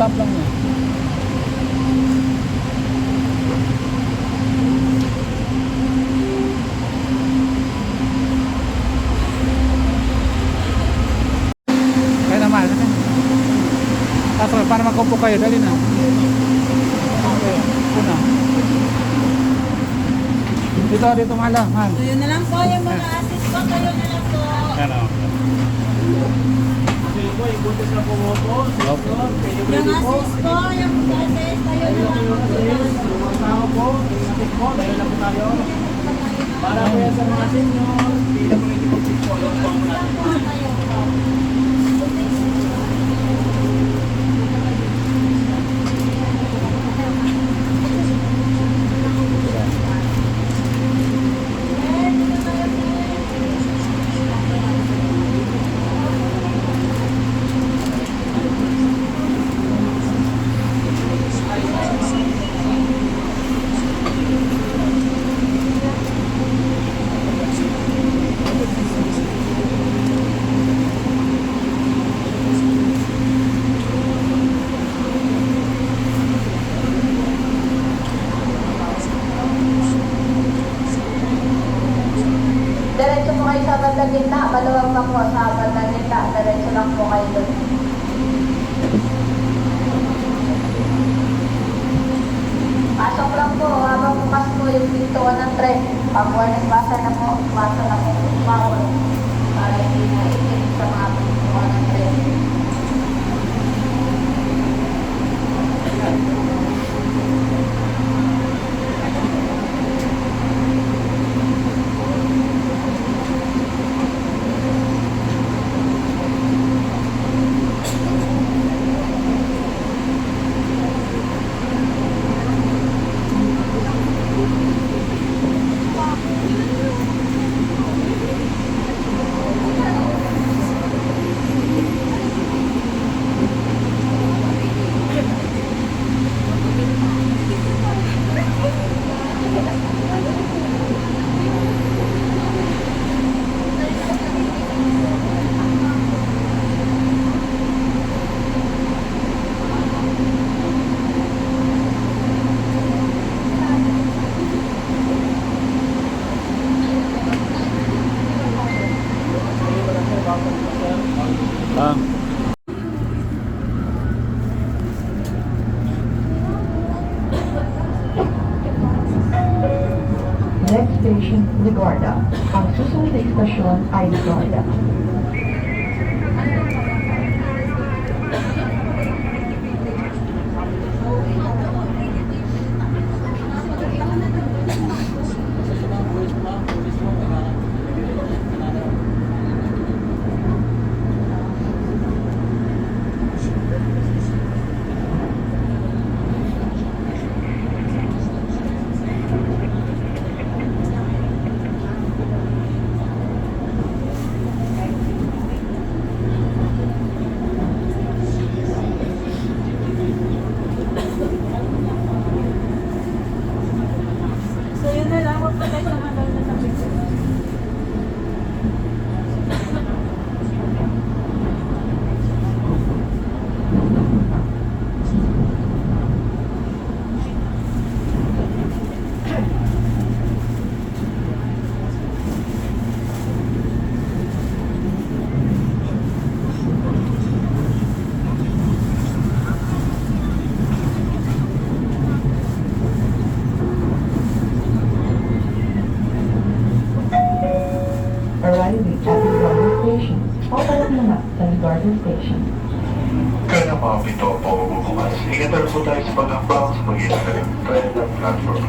stop lang yan. Kaya naman. Tapos para makupo kayo, dali na. Okay, una. Dito, dito man. So yun na lang po yung mga assist ko. Kayo na lang po. Ano? Okay. Yung assist ko, yung assist, kayo na lang po. Para po yan sa mga senior, PWD po yung po natin. Diretso po kayo sa bandang gitna, maluwag pa po sa bandang gitna, diretso lang po kayo doon. Pasok lang po, habang bukas po yung pintuan ng tren. Pag walang basa na po, basa na po, bawal. Para hindi na itin sa mga pintuan ng tren. Ah. Next station, Ligorda. Ang susunod na istasyon ay Ligorda. Thank you. Arriving at Ligorda Station. Papalap muna sa Ligorda Station. Kaya mga pito po bubukas. Ingat po tayo sa pag-ambang sa pag-iingat ng train ng platform.